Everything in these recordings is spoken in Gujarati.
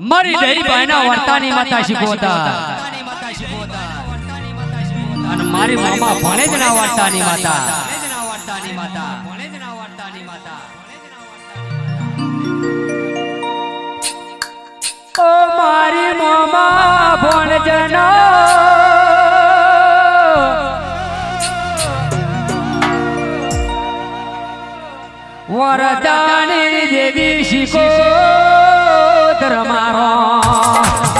મારી દઈ બાયના વર્તાની માતા શીખવતા અને મારી મામા ભણે જ ના વર્તાની માતા ઓ મારી મામા ભણજનો વરદાની દેવી શીખો મારો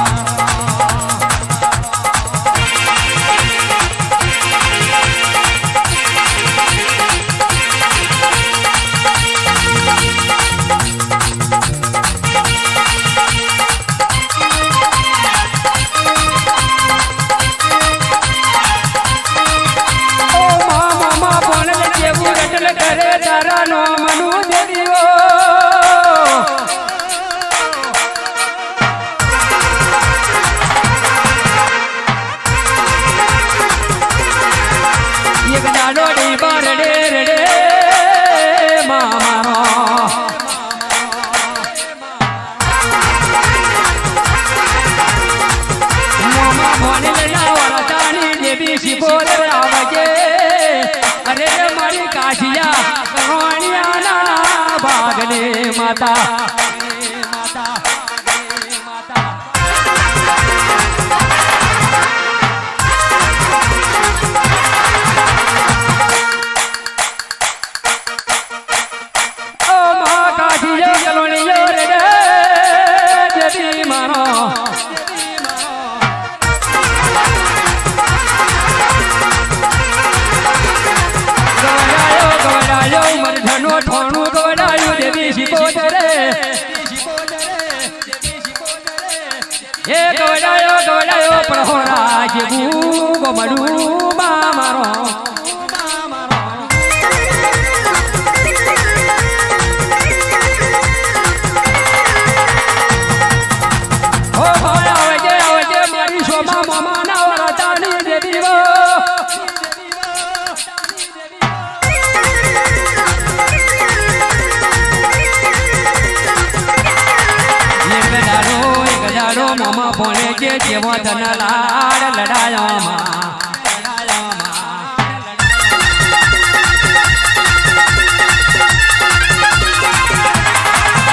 ઓ મા મામા ભણે જેવું રટલ કરે તારા નો बाबा মাঝে বুব মারু મામા ભણે છે જેવો તન લાડ લડાયો માં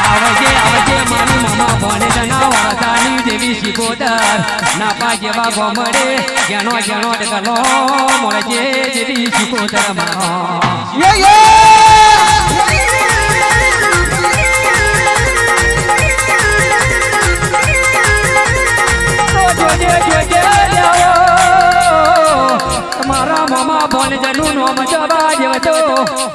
આવજે આવજે, મારી મામા ભણે તના વરસાની દેવી શિકોદર. નાપા જેવા ગોમડે જેનો જેનો ડગલો છે દેવી શિકોદરમાં મામા નો મજવા જવા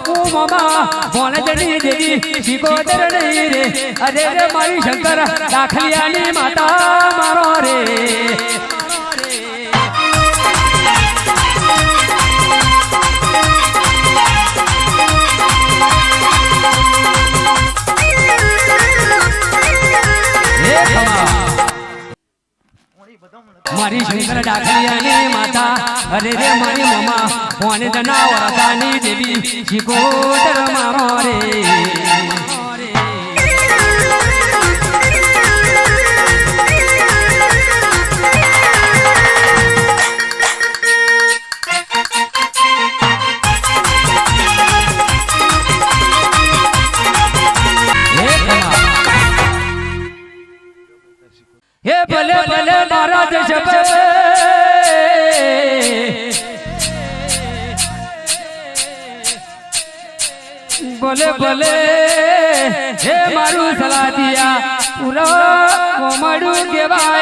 ઓ મામા ભોનજની દેવી, શિકોદર નહીં રે. અરે રે મારી શંકર, દાખલિયાની માતા મારો રે. મારી શંકર ડાકરિયાની માતા અરે રે મારી મમા કોને તના વરતાની દેવી. શિકોતર મારો ભલે મારા દેશ ભલે ભલે હે મારું સલાદિયા પૂરા કોમડું કેવાય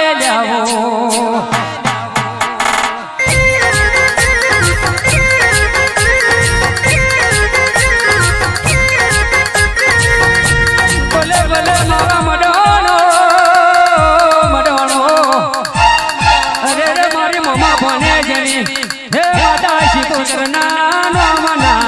માં ભણે જણી હે માતા શીતો કરનાનો મના.